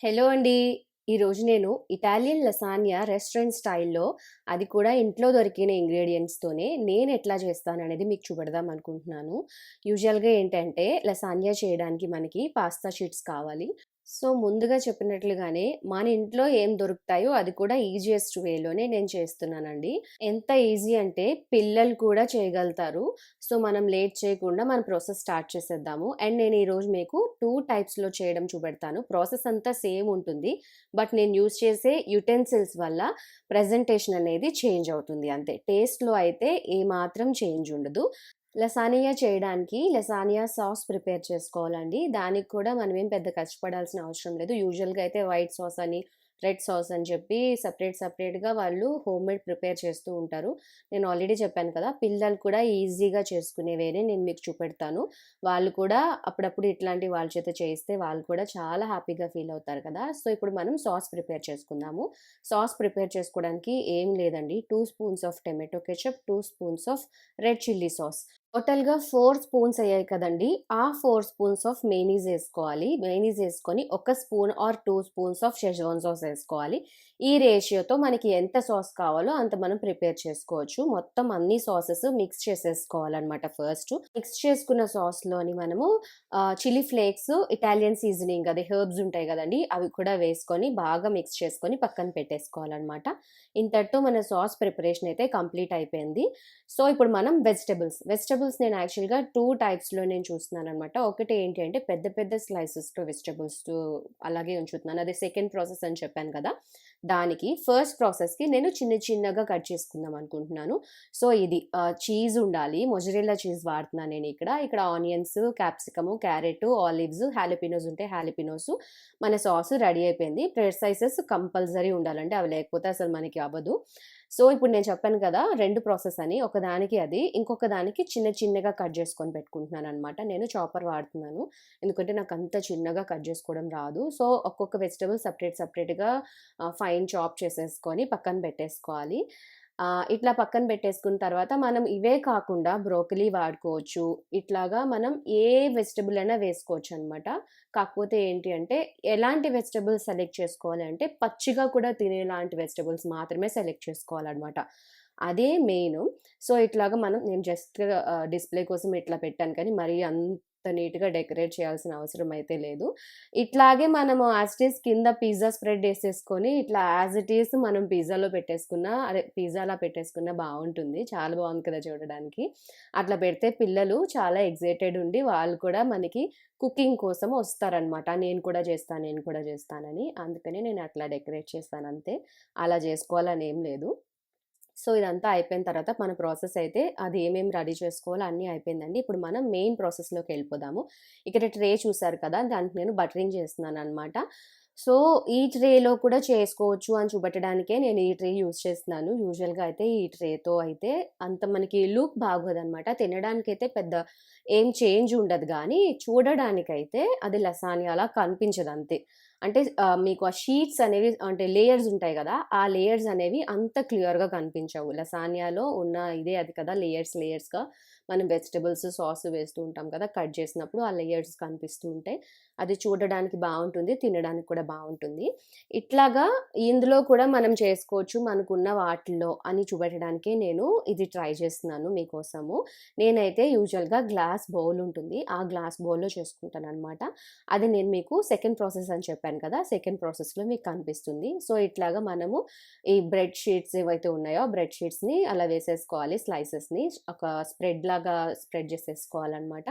Hello అండి. ఈరోజు నేను ఇటాలియన్ లసాన్యా రెస్టారెంట్ స్టైల్‌లో అది కూడా ఇంట్లో దొరికిన ఇంగ్రీడియంట్స్తోనే నేను ఎట్లా చేస్తాను చేస్తాననేది మీకు చూపెడదాం అనుకుంటున్నాను. యూజువల్‌గా ఏంటంటే లసాన్యా చేయడానికి మనకి పాస్తా షీట్స్ కావాలి. సో, ముందుగా చెప్పినట్లుగానే మన ఇంట్లో ఏం దొరుకుతాయో అది కూడా ఈజియెస్ట్ వేలోనే నేను చేస్తున్నానండి. ఎంత ఈజీ అంటే పిల్లలు కూడా చేయగలుగుతారు. సో, మనం లేట్ చేయకుండా మన ప్రాసెస్ స్టార్ట్ చేసేద్దాము. అండ్ నేను ఈరోజు మీకు టూ టైప్స్‌లో చేయడం చూపెడతాను. ప్రాసెస్ అంతా సేమ్ ఉంటుంది. బట్ నేను యూజ్ చేసే యుటెన్సిల్స్ వల్ల ప్రజెంటేషన్ అనేది చేంజ్ అవుతుంది అంతే. టేస్ట్‌లో అయితే ఏమాత్రం చేంజ్ ఉండదు. లసానియా చేయడానికి లసానియా సాస్ ప్రిపేర్ చేసుకోవాలండి. దానికి కూడా మనమేం పెద్ద కష్టపడాల్సిన అవసరం లేదు. యూజువల్‌గా అయితే వైట్ సాస్ అని, రెడ్ సాస్ అని చెప్పి సపరేట్ సపరేట్గా వాళ్ళు హోమ్ మేడ్ ప్రిపేర్ చేస్తూ ఉంటారు. నేను ఆల్రెడీ చెప్పాను కదా! పిల్లలు కూడా ఈజీగా చేసుకునేవేనే నేను మీకు చూపెడతాను. వాళ్ళు కూడా అప్పుడప్పుడు ఇట్లాంటి వాళ్ళ చేత చేయిస్తే వాళ్ళు కూడా చాలా హ్యాపీగా ఫీల్ అవుతారు కదా! సో, ఇప్పుడు మనం సాస్ ప్రిపేర్ చేసుకుందాము. సాస్ ప్రిపేర్ చేసుకోవడానికి ఏం లేదండి. Two spoons of tomato ketchup, two spoons of red chilli sauce. టోటల్‌గా ఫోర్ స్పూన్స్ అయ్యాయి కదండీ! ఆ ఫోర్ స్పూన్స్ ఆఫ్ మేనీస్ వేసుకోవాలి మేనీస్ వేసుకొని ఒక spoon or two spoons of Schezwan sauce వేసుకోవాలి ఈ రేషియోతో మనకి ఎంత సాస్ కావాలో అంత మనం ప్రిపేర్ చేసుకోవచ్చు. మొత్తం అన్ని సాసెస్ మిక్స్ చేసేసుకోవాలనమాట ఫస్ట్. మిక్స్ చేసుకున్న సాస్‌లోని మనము చిల్లీ ఫ్లేక్స్, ఇటాలియన్ సీజనింగ్ అదే హెర్బ్స్ ఉంటాయి కదండి అవి కూడా వేసుకొని బాగా మిక్స్ చేసుకొని పక్కన పెట్టేసుకోవాలన్నమాట ఇంతటితో మన సాస్ ప్రిపరేషన్ అయితే కంప్లీట్ అయిపోయింది. సో, ఇప్పుడు మనం వెజిటబుల్స్. వెజిటబుల్స్ నేను యాక్చువల్‌గా టూ టైప్స్‌లో నేను చూస్తున్నాననమాట. ఒకటి ఏంటి అంటే పెద్ద పెద్ద స్లైసెస్‌తో వెజిటబుల్స్ అలాగే ఉంచుతున్నాను. అదే సెకండ్ ప్రాసెస్ అని చెప్పాను కదా! దానికి ఫస్ట్ ప్రాసెస్‌కి నేను చిన్న చిన్నగా కట్ చేసుకుందాం అనుకుంటున్నాను. సో, ఇది చీజ్ ఉండాలి. మొజరెల్లా చీజ్ వాడుతున్నాను నేను ఇక్కడ ఇక్కడ onions, capsicum, carrot, olives, jalapenos ఉంటే హ్యాలిపినోస్ మన సాస్ రెడీ అయిపోయింది. ప్రెడ్ సైజెస్ కంపల్సరీ ఉండాలంటే అవి లేకపోతే అసలు మనకి అవ్వదు. సో, ఇప్పుడు నేను చెప్పాను కదా! రెండు ప్రాసెస్ అని. ఒకదానికి అది. ఇంకొక దానికి చిన్న చిన్నగా కట్ చేసుకొని పెట్టుకుంటున్నాను అనమాట నేను చాపర్ వాడుతున్నాను. ఎందుకంటే నాకు అంత చిన్నగా కట్ చేసుకోవడం రాదు. సో, ఒక్కొక్క వెజిటబుల్ సపరేట్ సపరేట్గా ఫైన్ చాప్ చేసేసుకొని పక్కన పెట్టేసుకోవాలి. ఇట్లా పక్కన పెట్టేసుకున్న తర్వాత మనం ఇవే కాకుండా బ్రోకలీ వాడుకోవచ్చు. ఇట్లాగా మనం ఏ వెజిటబుల్ అయినా వేసుకోవచ్చు అనమాట కాకపోతే ఏంటి అంటే ఎలాంటి వెజిటబుల్స్ సెలెక్ట్ చేసుకోవాలంటే పచ్చిగా కూడా తినేలాంటి వెజిటబుల్స్ మాత్రమే సెలెక్ట్ చేసుకోవాలనమాట. అదే మెయిన్ సో, ఇట్లాగా మనం నేను జస్ట్ డిస్‌ప్లే కోసం ఇట్లా పెట్టాను కానీ మరీ అంత నీట్‌గా డెకరేట్ చేయాల్సిన అవసరం అయితే లేదు. ఇట్లాగే మనము యాజ్ ఇట్ కింద పిజ్జా స్ప్రెడ్ వేసేసుకొని ఇట్లా యాజ్ ఇట్ ఈస్ మనం పిజ్జాలో పెట్టేసుకున్న అదే పిజ్జాలా పెట్టేసుకున్న బాగుంటుంది చాలా బాగుంది కదా చూడడానికి. అట్లా పెడితే పిల్లలు చాలా ఎగ్జైటెడ్ ఉండి వాళ్ళు కూడా మనకి కుకింగ్ కోసం వస్తారనమాట. నేను కూడా చేస్తాను నేను కూడా చేస్తానని. అందుకనే నేను అట్లా డెకరేట్ చేస్తాను అంతే అలా చేసుకోవాలని ఏం లేదు. సో, ఇదంతా అయిపోయిన తర్వాత మన ప్రాసెస్ అయితే అది ఏమేమి రెడీ చేసుకోవాలో అన్నీ అయిపోయిందండి. ఇప్పుడు మనం మెయిన్ ప్రాసెస్లోకి వెళ్ళిపోదాము ఇక్కడ ట్రే చూసారు కదా! దానికి నేను బటరింగ్ చేస్తున్నాననమాట. సో, ఈ ట్రేలో కూడా చేసుకోవచ్చు అని చూపెట్టడానికే నేను ఈ ట్రే యూజ్ చేస్తున్నాను. యూజువల్‌గా అయితే ఈ ట్రేతో అయితే అంత మనకి లుక్ బాగోదనమాట. తినడానికైతే పెద్ద ఏం చేంజ్ ఉండదు కానీ చూడడానికైతే అది లసాన్యాలా కనిపించదంతే. అంటే మీకు ఆ షీట్స్ అనేవి అంటే లేయర్స్ ఉంటాయి కదా ఆ లేయర్స్ అనేవి అంత క్లియర్‌గా కనిపించవు. లసానియాలో ఉన్న ఇదే అది కదా! లేయర్స్ లేయర్స్‌గా మనం వెజిటబుల్స్, సాస్ వేస్తూ ఉంటాం కదా! కట్ చేసినప్పుడు ఆ లేయర్స్ కనిపిస్తూ ఉంటాయి. అది చూడడానికి బాగుంటుంది తినడానికి కూడా బాగుంటుంది ఇట్లాగా ఇందులో కూడా మనం చేసుకోవచ్చు మనకున్న వాటిల్లో అని చూపెట్టడానికే నేను ఇది ట్రై చేస్తున్నాను మీకోసము. నేనైతే యూజువల్‌గా గ్లాస్ బౌల్ ఉంటుంది. ఆ గ్లాస్ బౌల్‌లో చేసుకుంటాను అనమాట అది నేను మీకు సెకండ్ ప్రాసెస్ అని చెప్పాను కదా! సెకండ్ ప్రాసెస్‌లో మీకు కనిపిస్తుంది. సో, ఇట్లాగా మనము ఈ బ్రెడ్ షీట్స్ ఏవైతే ఉన్నాయో బ్రెడ్ షీట్స్‌ని అలా వేసేసుకోవాలి స్లైసెస్‌ని. ఒక స్ప్రెడ్ లాగా స్ప్రెడ్ చేసేసుకోవాలన్నమాట.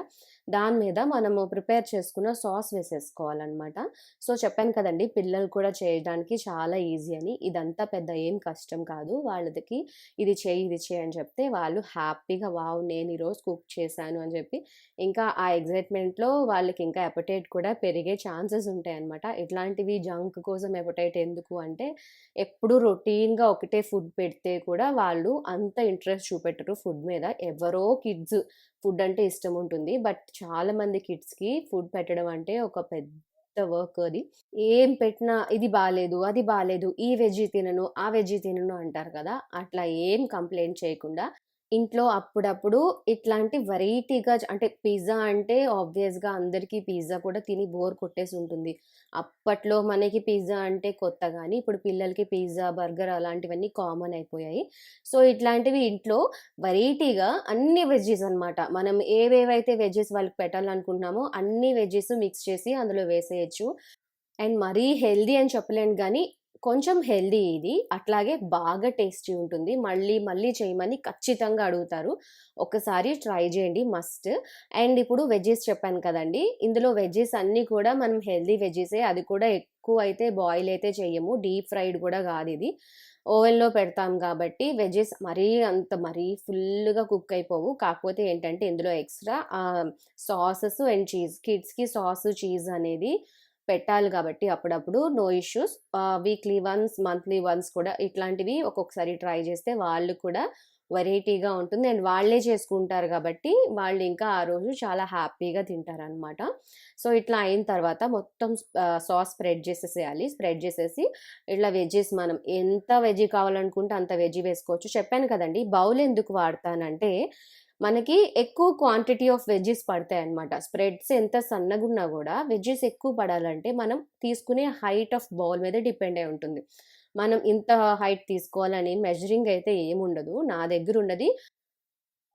దాని మీద మనము ప్రిపేర్ చేసుకున్న సాస్ వేసేసుకోవాలనమాట. సో, చెప్పాను కదండి పిల్లలు కూడా చేయడానికి చాలా ఈజీ అని. ఇదంతా పెద్ద ఏం కష్టం కాదు. వాళ్ళకి ఇది చెయ్యి, ఇది చేయి అని చెప్తే వాళ్ళు హ్యాపీగా వావ్! నేను ఈరోజు కుక్ చేశాను అని చెప్పి ఇంకా ఆ ఎగ్జైట్మెంట్లో వాళ్ళకి ఇంకా ఎపటైట్ కూడా పెరిగే ఛాన్సెస్ ఉంటాయన్నమాట ఇట్లాంటివి జంక్ కోసం ఎపటైట్ ఎందుకు అంటే ఎప్పుడు రొటీన్‌గా ఒకటే ఫుడ్ పెడితే కూడా వాళ్ళు అంత ఇంట్రెస్ట్ చూపెట్టరు ఫుడ్ మీద. ఎవరో కిడ్స్ ఫుడ్ అంటే ఇష్టం ఉంటుంది. బట్ చాలా మంది కిడ్స్‌కి ఫుడ్ పెట్టడం అంటే ఒక పెద్ద వర్క్ అది. ఏం పెట్టినా ఇది బాగాలేదు అది బాగాలేదు ఈ వెజ్జీ తినను, ఆ వెజ్జీ తినను అంటారు కదా! అట్లా ఏం కంప్లైంట్ చేయకుండా ఇంట్లో అప్పుడప్పుడు ఇట్లాంటి వెరైటీగా అంటే పిజ్జా అంటే ఆబ్వియస్‌గా అందరికీ పిజ్జా కూడా తిని బోర్ కొట్టేసి ఉంటుంది. అప్పట్లో మనకి పిజ్జా అంటే కొత్త కానీ ఇప్పుడు పిల్లలకి పిజ్జా, బర్గర్ అలాంటివన్నీ కామన్ అయిపోయాయి. సో, ఇట్లాంటివి ఇంట్లో వెరైటీగా అన్ని వెజ్జెస్ అనమాట. మనం ఏవేవైతే వెజ్జెస్ వాళ్ళకి పెట్టాలనుకుంటున్నామో అన్ని వెజ్జెస్ మిక్స్ చేసి అందులో వేసేయొచ్చు. అండ్ మరీ హెల్దీ అని చెప్పలేను కానీ కొంచెం హెల్దీ ఇది. అట్లాగే బాగా టేస్టీ ఉంటుంది. మళ్ళీ మళ్ళీ చేయమని ఖచ్చితంగా అడుగుతారు. ఒక్కసారి ట్రై చేయండి మస్ట్. అండ్ ఇప్పుడు వెజ్జెస్ చెప్పాను కదండీ! ఇందులో వెజెస్ అన్నీ కూడా మనం హెల్దీ వెజ్జీసే. అది కూడా ఎక్కువ అయితే బాయిల్ అయితే చేయము డీప్ ఫ్రైడ్ కూడా కాదు ఇది ఓవెన్‌లో పెడతాం కాబట్టి వెజెస్ మరీ అంత మరీ ఫుల్లుగా కుక్ అయిపోవు. కాకపోతే ఏంటంటే ఇందులో ఎక్స్‌ట్రా సాసెస్ అండ్ చీజ్ కిడ్స్‌కి సాసు, చీజ్ అనేది పెట్టాలి కాబట్టి అప్పుడప్పుడు no issues. Weekly once, monthly once కూడా ఇట్లాంటివి ఒక్కొక్కసారి ట్రై చేస్తే వాళ్ళు కూడా వెరైటీగా ఉంటుంది. అండ్ వాళ్ళే చేసుకుంటారు కాబట్టి వాళ్ళు ఇంకా ఆ రోజు చాలా హ్యాపీగా తింటారనమాట. సో, ఇట్లా అయిన తర్వాత మొత్తం సాస్ స్ప్రెడ్ చేసేసేయాలి. స్ప్రెడ్ చేసేసి ఇట్లా వెజ్జెస్ మనం ఎంత వెజ్ కావాలనుకుంటే అంత వెజ్ వేసుకోవచ్చు. చెప్పాను కదండీ! బౌల్ ఎందుకు వాడతానంటే మనకి ఎక్కువ క్వాంటిటీ ఆఫ్ వెజ్జెస్ పడతాయి అనమాట స్ప్రెడ్స్ ఎంత సన్నగున్నా కూడా వెజ్జెస్ ఎక్కువ పడాలంటే మనం తీసుకునే హైట్ ఆఫ్ బౌల్ మీద డిపెండ్ అయి ఉంటుంది. మనం ఇంత హైట్ తీసుకోవాలని మెజరింగ్ అయితే ఏముండదు. నా దగ్గర ఉన్నది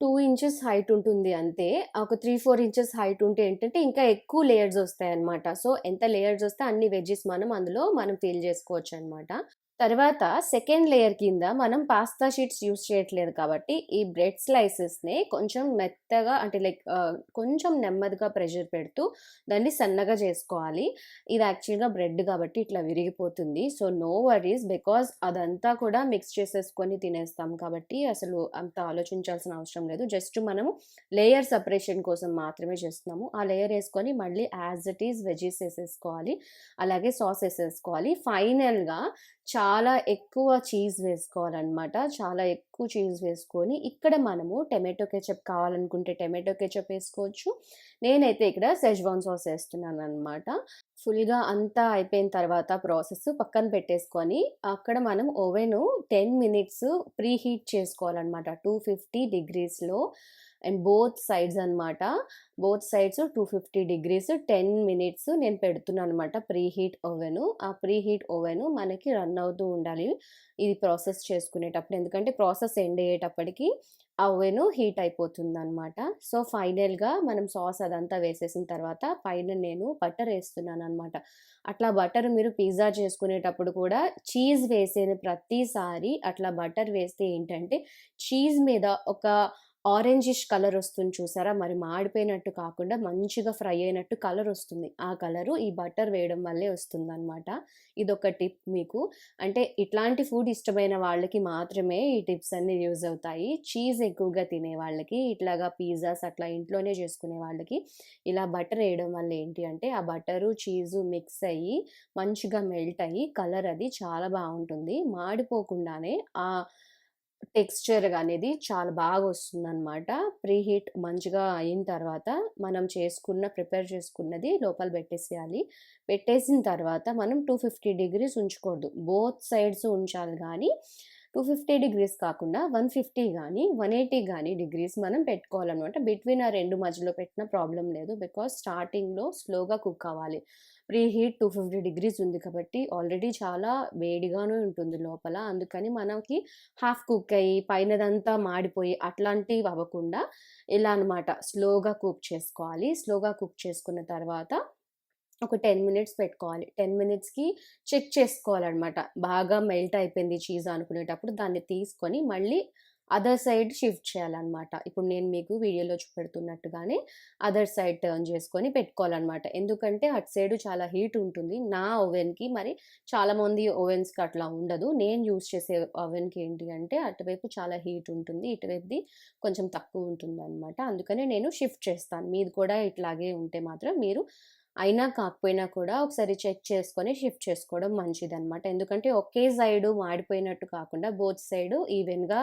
టూ ఇంచెస్ హైట్ ఉంటుంది అంతే. ఒక 3, 4 ఇంచెస్ హైట్ ఉంటే ఏంటంటే ఇంకా ఎక్కువ లేయర్స్ వస్తాయి అనమాట సో, ఎంత లేయర్స్ వస్తే అన్ని వెజ్జెస్ మనం అందులో మనం ఫీల్ చేసుకోవచ్చు అనమాట తర్వాత సెకండ్ లేయర్ కింద మనం పాస్తా షీట్స్ యూజ్ చేయట్లేదు కాబట్టి ఈ బ్రెడ్ స్లైసెస్‌ని కొంచెం మెత్తగా అంటే లైక్ కొంచెం నెమ్మదిగా ప్రెషర్ పెడుతూ దాన్ని సన్నగా చేసుకోవాలి. ఇది యాక్చువల్‌గా బ్రెడ్ కాబట్టి ఇట్లా విరిగిపోతుంది. సో, నో వరీస్ బికాజ్ అదంతా కూడా మిక్స్ చేసేసుకొని తినేస్తాం కాబట్టి అసలు అంత ఆలోచించాల్సిన అవసరం లేదు. జస్ట్ మనము లేయర్ సెపరేషన్ కోసం మాత్రమే చేస్తున్నాము. ఆ లేయర్ వేసుకొని మళ్ళీ యాజ్ ఇట్ ఈజ్ వెజీస్ వేసేసుకోవాలి అలాగే సాస్ వేసేసుకోవాలి ఫైనల్‌గా చాలా ఎక్కువ చీజ్ వేసుకోవాలనమాట. చాలా ఎక్కువ చీజ్ వేసుకొని ఇక్కడ మనము టమాటో కెచప్ కావాలనుకుంటే టమాటో కెచప్ వేసుకోవచ్చు నేనైతే ఇక్కడ సెజ్వాన్ సాస్ వేస్తున్నాను అనమాట ఫుల్‌గా అంతా అయిపోయిన తర్వాత ప్రాసెస్ పక్కన పెట్టేసుకొని అక్కడ మనం ఓవెను 10 మినిట్స్ ప్రీ హీట్ చేసుకోవాలనమాట. 250 డిగ్రీస్‌లో అండ్ బోత్ సైడ్స్ అనమాట. బోత్ సైడ్స్ 250 డిగ్రీస్ 10 మినిట్స్ నేను పెడుతున్నాను అనమాట ప్రీ హీట్ ఓవెను. ఆ ప్రీ హీట్ ఓవెను మనకి రన్ అవుతూ ఉండాలి. ఇది ప్రాసెస్ చేసుకునేటప్పుడు. ఎందుకంటే ప్రాసెస్ ఎండ్ అయ్యేటప్పటికి ఆ ఓవెను హీట్ అయిపోతుంది అనమాట సో, ఫైనల్‌గా మనం సాస్ అదంతా వేసేసిన తర్వాత పైన నేను బటర్ వేస్తున్నాను అనమాట అట్లా బటర్ మీరు పిజ్జా చేసుకునేటప్పుడు కూడా చీజ్ వేసిన ప్రతిసారి అట్లా బటర్ వేస్తే ఏంటంటే చీజ్ మీద ఒక ఆరెంజిష్ కలర్ వస్తుంది చూసారా? మరి మాడిపోయినట్టు కాకుండా మంచిగా ఫ్రై అయినట్టు కలర్ వస్తుంది ఆ కలరు ఈ బటర్ వేయడం వల్లే ఒస్తుందనమాట. ఇదొక టిప్ మీకు. అంటే ఇట్లాంటి ఫుడ్ ఇష్టమైన వాళ్ళకి మాత్రమే ఈ టిప్స్ అన్నీ యూజ్ అవుతాయి. చీజ్ ఎక్కువగా తినే వాళ్ళకి ఇట్లాగా పిజ్జాస్ అట్లా ఇంట్లోనే చేసుకునే వాళ్ళకి ఇలా బటర్ వేయడం వల్ల ఏంటి అంటే ఆ బటరు, చీజు మిక్స్ అయ్యి మంచిగా మెల్ట్ అయ్యి కలర్ అది చాలా బాగుంటుంది మాడిపోకుండానే ఆ టెక్స్చర్ అనేది చాలా బాగా ఒస్తుందనమాట. ప్రీ హీట్ మంచిగా అయిన తర్వాత మనం చేసుకున్న ప్రిపేర్ చేసుకున్నది లోపల పెట్టేసేయాలి. పెట్టేసిన తర్వాత మనం 250 డిగ్రీస్ ఉంచకూడదు. బోత్ సైడ్స్ ఉంచాలి కానీ టూ ఫిఫ్టీ డిగ్రీస్ కాకుండా వన్ ఫిఫ్టీ కానీ వన్ ఎయిటీ కానీ డిగ్రీస్ మనం పెట్టుకోవాలన్నమాట బిట్వీన్ ఆ రెండు మధ్యలో పెట్టిన ప్రాబ్లం లేదు. బికాస్ స్టార్టింగ్‌లో స్లోగా కుక్ అవ్వాలి. ప్రీ హీట్ 250 డిగ్రీస్ ఉంది కాబట్టి ఆల్రెడీ చాలా వేడిగానే ఉంటుంది లోపల. అందుకని మనకి హాఫ్ కుక్ అయ్యి పైనదంతా మాడిపోయి అట్లాంటివి అవ్వకుండా ఇలా అనమాట స్లోగా కుక్ చేసుకోవాలి. స్లోగా కుక్ చేసుకున్న తర్వాత ఒక 10 మినిట్స్ పెట్టుకోవాలి. 10 మినిట్స్‌కి చెక్ చేసుకోవాలన్నమాట బాగా మెల్ట్ అయిపోయింది చీజ్ అనుకునేటప్పుడు దాన్ని తీసుకొని మళ్ళీ అదర్ సైడ్ షిఫ్ట్ చేయాలన్నమాట ఇప్పుడు నేను మీకు వీడియోలో చూపెడుతున్నట్టుగానే అదర్ సైడ్ టర్న్ చేసుకొని పెట్టుకోవాలన్నమాట ఎందుకంటే అటు సైడ్ చాలా హీట్ ఉంటుంది. నా ఓవెన్‌కి మరి చాలామంది ఓవెన్స్‌కి అట్లా ఉండదు. నేను యూజ్ చేసే ఓవెన్‌కి ఏంటి అంటే అటువైపు చాలా హీట్ ఉంటుంది. ఇటువైపుది కొంచెం తక్కువ ఉంటుంది అనమాట అందుకనే నేను షిఫ్ట్ చేస్తాను. మీది కూడా ఇట్లాగే ఉంటే మాత్రం మీరు అయినా కాకపోయినా కూడా ఒకసారి చెక్ చేసుకొని షిఫ్ట్ చేసుకోవడం మంచిదనమాట. ఎందుకంటే ఒకే సైడు మాడిపోయినట్టు కాకుండా బోత్ సైడు ఈవెన్‌గా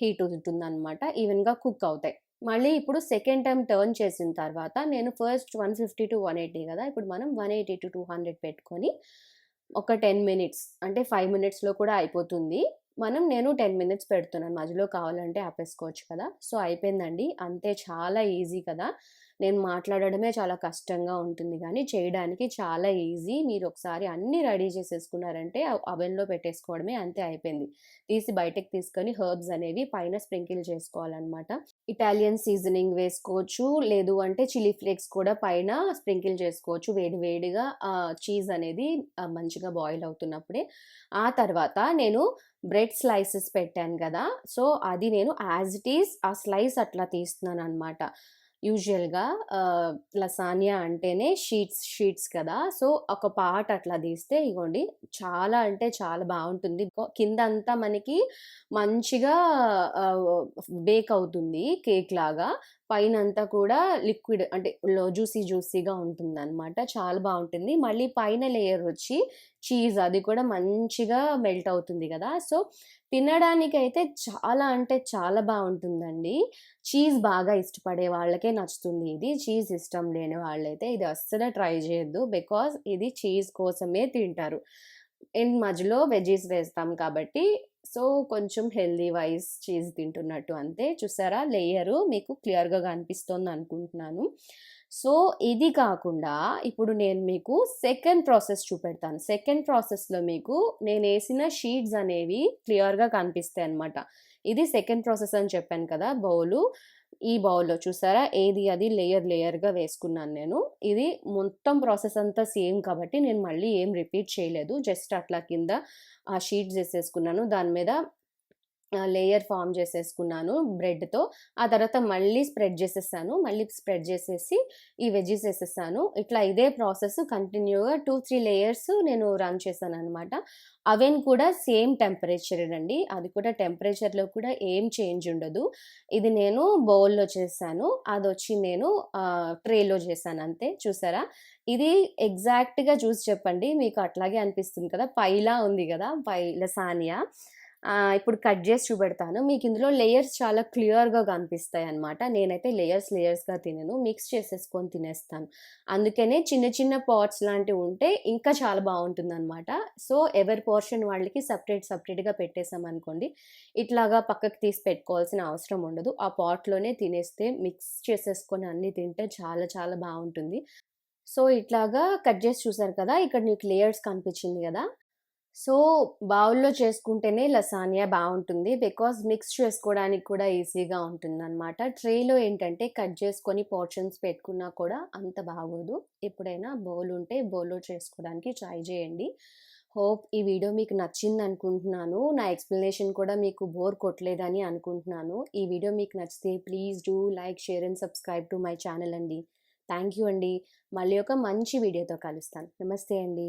హీట్ ఉంటుందనమాట. ఈవెన్‌గా కుక్ అవుతాయి. మళ్ళీ ఇప్పుడు సెకండ్ టైం టర్న్ చేసిన తర్వాత నేను first one fifty to one eighty కదా ఇప్పుడు మనం 180-200 పెట్టుకొని ఒక 10 మినిట్స్ అంటే ఫైవ్ మినిట్స్‌లో కూడా అయిపోతుంది. మనం నేను 10 మినిట్స్ పెడుతున్నాను. మధ్యలో కావాలంటే ఆపేసుకోవచ్చు కదా! సో, అయిపోయిందండి. అంతే చాలా ఈజీ కదా! నేను మాట్లాడడమే చాలా కష్టంగా ఉంటుంది కానీ చేయడానికి చాలా ఈజీ. మీరు ఒకసారి అన్నీ రెడీ చేసేసుకున్నారంటే అవెన్‌లో పెట్టేసుకోవడమే అంతే అయిపోయింది. తీసి బయటకి తీసుకొని హర్బ్స్ అనేవి పైన స్ప్రింకిల్ చేసుకోవాలనమాట. ఇటాలియన్ సీజనింగ్ వేసుకోవచ్చు. లేదు అంటే చిల్లీ ఫ్లేక్స్ కూడా పైన స్ప్రింకిల్ చేసుకోవచ్చు వేడి వేడిగా చీజ్ అనేది మంచిగా బాయిల్ అవుతున్నప్పుడే. ఆ తర్వాత నేను బ్రెడ్ స్లైసెస్ పెట్టాను కదా సో, అది నేను యాజ్ ఇట్ ఈజ్ ఆ స్లైస్ అట్లా తీస్తున్నాను అనమాట యూజువల్‌గా లసానియా అంటేనే షీట్స్ షీట్స్ కదా! సో, ఒక పార్ట్ అట్లా తీస్తే ఇగోండి చాలా అంటే చాలా బాగుంటుంది కింద అంతా మనకి మంచిగా బేక్ అవుతుంది కేక్ లాగా పైన అంతా కూడా లిక్విడ్ అంటే లో జ్యూసీ జ్యూసీగా ఉంటుంది అనమాట చాలా బాగుంటుంది మళ్ళీ పైన లేయర్ వచ్చి చీజ్ అది కూడా మంచిగా మెల్ట్ అవుతుంది కదా సో, తినడానికైతే చాలా అంటే చాలా బాగుంటుందండి చీజ్ బాగా ఇష్టపడే వాళ్ళకే నచ్చుతుంది ఇది. చీజ్ ఇష్టం లేని వాళ్ళైతే ఇది అస్సలు ట్రై చేయొద్దు. బికాజ్ ఇది చీజ్ కోసమే తింటారు. అండ్ మధ్యలో వెజీస్ వేస్తాం కాబట్టి సో, కొంచెం హెల్దీ వైస్ చీజ్ తింటున్నట్టు అంతే. చూసారా లేయరు మీకు క్లియర్‌గా కనిపిస్తోందనుకుంటున్నాను. సో, ఇది కాకుండా ఇప్పుడు నేను మీకు సెకండ్ ప్రాసెస్ చూపెడతాను. సెకండ్ ప్రాసెస్‌లో మీకు నేను వేసిన షీట్స్ అనేవి క్లియర్‌గా కనిపిస్తాయి అనమాట ఇది సెకండ్ ప్రాసెస్ అని చెప్పాను కదా! బౌలు. ఈ బౌల్‌లో చూసారా ఏది అది లేయర్ లేయర్‌గా వేసుకున్నాను నేను. ఇది మొత్తం ప్రాసెస్ అంతా సేమ్ కాబట్టి నేను మళ్ళీ ఏం రిపీట్ చేయలేదు. జస్ట్ అట్లా కింద ఆ షీట్స్ చేసేసుకున్నాను దాని మీద లేయర్ ఫార్మ్ చేసేసుకున్నాను బ్రెడ్‌తో. ఆ తర్వాత మళ్ళీ స్ప్రెడ్ చేసేసాను. మళ్ళీ స్ప్రెడ్ చేసేసి ఈ వెజ్జీస్ వేసేస్తాను ఇట్లా ఇదే ప్రాసెస్ కంటిన్యూగా 2, 3 లేయర్స్ నేను రన్ చేశాను అనమాట అవెన్ కూడా సేమ్ టెంపరేచర్ అండి అది కూడా టెంపరేచర్‌లో కూడా ఏం చేంజ్ ఉండదు. ఇది నేను బౌల్‌లో చేశాను. అది వచ్చి నేను ట్రేలో చేశాను అంతే చూసారా? ఇది ఎగ్జాక్ట్‌గా చూసి చెప్పండి. మీకు అట్లాగే అనిపిస్తుంది కదా! పైలా ఉంది కదా పై లసానియా ఇప్పుడు కట్ చేసి చూపెడతాను. మీకు ఇందులో లేయర్స్ చాలా క్లియర్‌గా కనిపిస్తాయి అనమాట నేనైతే లేయర్స్ లేయర్స్‌గా తినను. మిక్స్ చేసేసుకొని తినేస్తాను. అందుకనే చిన్న చిన్న పాట్స్ లాంటివి ఉంటే ఇంకా చాలా బావుంటుందనమాట. సో, ఎవరి పోర్షన్ వాళ్ళకి సపరేట్ సపరేట్గా పెట్టేసామనుకోండి, ఇట్లాగా పక్కకు తీసి పెట్టుకోవాల్సిన అవసరం ఉండదు. ఆ పాట్‌లోనే తినేస్తే మిక్స్ చేసేసుకొని అన్నీ తింటే చాలా చాలా బాగుంటుంది సో, ఇట్లాగా కట్ చేసి చూసారు కదా! ఇక్కడ నీకు లేయర్స్ కనిపించింది కదా సో, బౌల్‌లో చేసుకుంటేనే లసానియా బాగుంటుంది బికాజ్ మిక్స్ చేసుకోవడానికి కూడా ఈజీగా ఉంటుందనమాట. ట్రేలో ఏంటంటే కట్ చేసుకొని పోర్షన్స్ పెట్టుకున్నా కూడా అంత బాగోదు. ఎప్పుడైనా బౌల్ ఉంటే బౌల్‌లో చేసుకోవడానికి ట్రై చేయండి. హోప్ ఈ వీడియో మీకు నచ్చింది అనుకుంటున్నాను నా ఎక్స్‌ప్లనేషన్ కూడా మీకు బోర్ కొట్టలేదని అనుకుంటున్నాను. ఈ వీడియో మీకు నచ్చితే please do like, share and subscribe to my channel అండి. థ్యాంక్ యూ అండి. మళ్ళీ ఒక మంచి వీడియోతో కలుస్తాను. నమస్తే అండి.